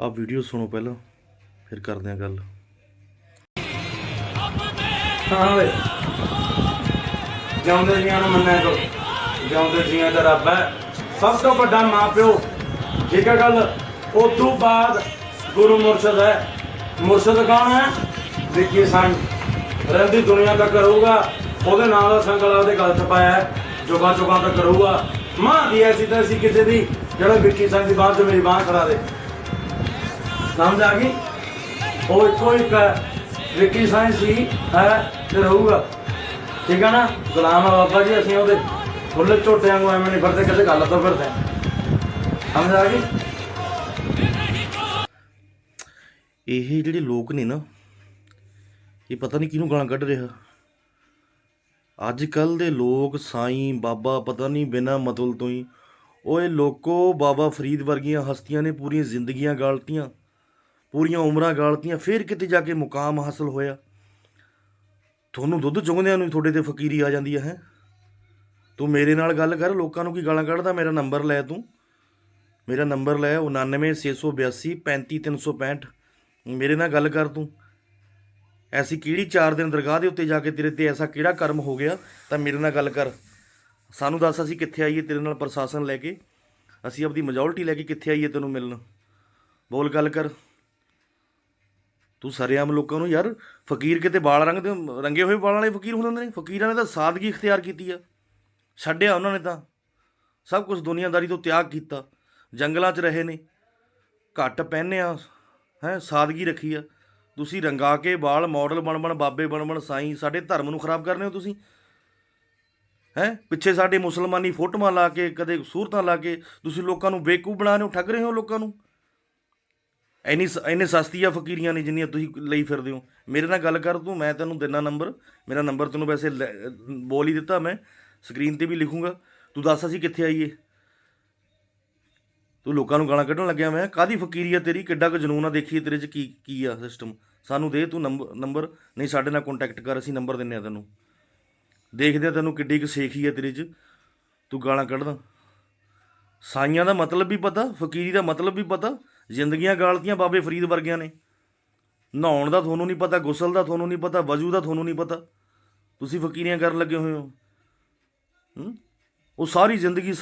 ਆ ਵੀਡੀਓ ਸੁਣੋ ਪਹਿਲਾਂ, ਫਿਰ ਕਰਦੇ ਆ ਗੱਲ। ਹਾਂ ਓਏ। ਜਿਉਂਦੇ ਜੀਆਂ ਨੂੰ ਮੰਨਿਆ ਕਰੋ। ਜਿਉਂਦੇ ਜੀਆਂ ਦਾ ਰੱਬ ਹੈ। ਸਭ ਤੋਂ ਵੱਡਾ ਮਾਪਿਓ, ਠੀਕ ਹੈ ਗੱਲ? ਉਸ ਤੋਂ ਬਾਅਦ ਗੁਰੂ ਮੁਰਸ਼ਦ ਹੈ। ਮੁਰਸ਼ਦ ਕੌਣ ਹੈ? ਦੇਖੀਏ ਸੰਗ। ਰਹਿੰਦੀ ਦੁਨੀਆ ਦਾ ਕਰੂਗਾ। ਉਹਦੇ ਨਾਲ ਦਾ ਸੰਗਲ ਉਹਦੇ ਗਲ 'ਚ ਪਾਇਆ ਹੈ। ਜੁਗਾ ਜੁਗਾ ਦਾ ਕਰੂਗਾ। ਮਾਂ ਦੀ ਐਸੀ ਤਾਂ ਸੀ ਕਿਸੇ ਦੀ, ਜਿਹੜਾ ਵਿੱਕੀ ਸੰਗ ਦੀ ਬਾਤ ਤੇ ਮੇਰੀ ਬਾਹ ਖੜਾ ਦੇ। ਸਮਝ ਆ ਗਈ? ਉਹ ਇੱਕੋ ਇੱਕ ਹੈ, ਵਿੱਕੀ ਸਾਇੰਸ ਹੀ ਹੈ ਤੇ ਰਹੂਗਾ। ਠੀਕ ਹੈ ਨਾ? ਗੁਲਾਮ ਆ ਬਾਬਾ ਜੀ ਅਸੀਂ ਉਹਦੇ ਫੁੱਲ ਝੋਟਿਆਂ ਨੂੰ ਐਵੇਂ ਨਹੀਂ ਫਿਰਦੇ ਕਿਸੇ ਗੱਲ ਤੋਂ ਫਿਰਦੇ। ਸਮਝ ਆ ਗਈ? ਇਹ ਜਿਹੜੇ ਲੋਕ ਨੇ ਨਾ ਇਹ ਪਤਾ ਨਹੀਂ ਕਿਹਨੂੰ ਗਾਲਾਂ ਕੱਢ ਰਿਹਾ। ਅੱਜ ਕੱਲ ਦੇ ਲੋਕ ਸਾਈਂ ਬਾਬਾ ਪਤਾ ਨਹੀਂ ਬਿਨਾ ਮਤਲਬ ਤੋਂ ਹੀ ਓਏ ਲੋਕੋ ਬਾਬਾ ਫਰੀਦ ਵਰਗੀਆਂ ਹਸਤੀਆਂ ਨੇ ਪੂਰੀਆਂ ਜ਼ਿੰਦਗੀਆਂ ਗਾਲਤੀਆਂ। ਪੂਰੀਆਂ ਉਮਰਾਂ ਗਾਲਤੀਆਂ, ਫਿਰ ਕਿਤੇ ਜਾ ਕੇ ਮੁਕਾਮ ਹਾਸਲ ਹੋਇਆ। ਤੁਹਾਨੂੰ ਦੁੱਧ ਚੁੰਗਦਿਆਂ ਨੂੰ ਹੀ ਤੁਹਾਡੇ ਤੇ ਫਕੀਰੀ ਆ ਜਾਂਦੀ ਹੈ? ਤੂੰ ਮੇਰੇ ਨਾਲ ਗੱਲ ਕਰ, ਲੋਕਾਂ ਨੂੰ ਕੀ ਗਾਲਾਂ ਕੱਢਦਾ? ਮੇਰਾ ਨੰਬਰ ਲੈ ਤੂੰ। ਮੇਰਾ ਨੰਬਰ ਲੈ 99682 35365 ਮੇਰੇ ਨਾਲ ਗੱਲ ਕਰ ਤੂੰ। ਐਸੀ ਕਿਹੜੀ ਚਾਰ ਦਿਨ ਦਰਗਾਹ ਦੇ ਉੱਤੇ ਜਾ ਕੇ ਤੇਰੇ ਤੇ ਐਸਾ ਕਿਹੜਾ ਕਰਮ ਹੋ ਗਿਆ? ਤਾਂ ਮੇਰੇ ਨਾਲ ਗੱਲ ਕਰ। ਸਾਨੂੰ ਦੱਸ ਅਸੀਂ ਕਿੱਥੇ ਆਈਏ ਤੇਰੇ ਨਾਲ ਪ੍ਰਸ਼ਾਸਨ ਲੈ ਕੇ? ਅਸੀਂ ਆਪਦੀ ਮੈਜੋਰਟੀ ਲੈ ਕੇ ਕਿੱਥੇ ਆਈਏ ਤੈਨੂੰ ਮਿਲਣ? ਬੋਲ, ਗੱਲ ਕਰ। ਤੂੰ ਸਰੇਆਮ ਲੋਕਾਂ ਨੂੰ ਯਾਰ ਫਕੀਰ ਕਿਤੇ ਵਾਲ ਰੰਗ ਦੇ ਰੰਗੇ ਹੋਏ ਵਾਲਾਂ ਵਾਲੇ ਫਕੀਰ ਹੁੰਦੇ ਨੇ। ਫਕੀਰਾਂ ਨੇ ਤਾਂ ਸਾਦਗੀ ਇਖਤਿਆਰ ਕੀਤੀ ਆ। ਛੱਡਿਆ ਉਹਨਾਂ ਨੇ ਤਾਂ। ਸਭ ਕੁਝ ਦੁਨੀਆਦਾਰੀ ਤੋਂ ਤਿਆਗ ਕੀਤਾ। ਜੰਗਲਾਂ 'ਚ ਰਹੇ ਨੇ। ਘੱਟ ਪਹਿਨਿਆ ਆ। ਹੈ, ਸਾਦਗੀ ਰੱਖੀ ਆ। ਤੁਸੀਂ ਰੰਗਾ ਕੇ ਵਾਲ ਮਾਡਲ ਬਣ ਬਣ, ਬਾਬੇ ਬਣ ਬਣ, ਸਾਈਂ, ਸਾਡੇ ਧਰਮ ਨੂੰ ਖਰਾਬ ਕਰਨੇ ਹੋ ਤੁਸੀਂ। ਹੈ, ਪਿੱਛੇ ਸਾਡੇ ਮੁਸਲਮਾਨੀ ਫੋਟੋਆਂ ਲਾ ਕੇ, ਕਦੇ ਸੂਰਤਾਂ ਲਾ ਕੇ, ਤੁਸੀਂ ਲੋਕਾਂ ਨੂੰ ਬੇਕੂ ਬਣਾ ਰਹੇ ਹੋ, ਠੱਗ ਰਹੇ ਹੋ ਲੋਕਾਂ ਨੂੰ। ਐਨੀ ਸ- ਸਸਤੀ ਆ ਫਕੀਰੀਆਂ ਨੇ ਜਿੰਨੀਆਂ ਤੁਸੀਂ ਲਈ ਫਿਰਦੇ ਹੋ। ਮੇਰੇ ਨਾਲ ਗੱਲ ਕਰ ਤੂੰ, ਮੈਂ ਤੈਨੂੰ ਦਿਨਾ ਨੰਬਰ। ਮੇਰਾ ਨੰਬਰ ਤੈਨੂੰ ਵੈਸੇ ਲੈ- ਬੋਲ ਹੀ ਦਿੱਤਾ ਮੈਂ। ਸਕਰੀਨ ਤੇ ਵੀ ਲਿਖੂੰਗਾ। ਤੂੰ ਦੱਸ ਅਸੀਂ ਕਿੱਥੇ ਆਈਏ? ਤੂੰ ਲੋਕਾਂ ਨੂੰ ਗਾਲਾਂ ਕੱਢਣ ਲੱਗਿਆ ਮੈਂ। ਕਾਦੀ ਫਕੀਰੀ ਆ ਤੇਰੀ? ਕਿੱਡਾ ਕੁ ਜਨੂਨ ਆ ਦੇਖੀਏ ਤੇਰੇ 'ਚ ਕੀ ਕੀ ਆ ਸਿਸਟਮ ਸਾਨੂੰ ਦੇ ਤੂੰ ਨੰਬਰ ਨੰਬਰ। ਨਹੀਂ, ਸਾਡੇ ਨਾਲ ਕੰਟੈਕਟ ਕਰ, ਅਸੀਂ ਨੰਬਰ ਦਿੰਨੇ ਆ ਤੈਨੂੰ। ਦੇਖਦੇ ਆ ਤੈਨੂੰ ਕਿੱਡੀ ਕੁ ਸੇਖੀ ਆ ਤੇਰੇ 'ਚ। ਤੂੰ ਗਾਲਾਂ ਕੱਢਦਾ। ਸਾਈਆਂ ਦਾ ਮਤਲਬ ਵੀ ਪਤਾ, ਫਕੀਰੀ ਦਾ ਮਤਲਬ ਵੀ ਪਤਾ। ਜ਼ਿੰਦਗੀਆਂ ਗਾਲਤੀਆਂ ਬਾਬੇ ਫਰੀਦ ਵਰਗਿਆਂ ਨੇ। ਨਹਾਉਣ ਦਾ ਤੁਹਾਨੂੰ ਨਹੀਂ ਪਤਾ, ਗੁਸਲ ਦਾ ਤੁਹਾਨੂੰ ਨਹੀਂ ਪਤਾ, ਵਜੂ ਦਾ ਤੁਹਾਨੂੰ ਨਹੀਂ ਪਤਾ। ਤੁਸੀਂ ਫਕੀਰੀਆਂ ਕਰਨ ਲੱਗੇ ਹੋਏ ਹੋ। ਉਹ ਸਾਰੀ ਜ਼ਿੰਦਗੀ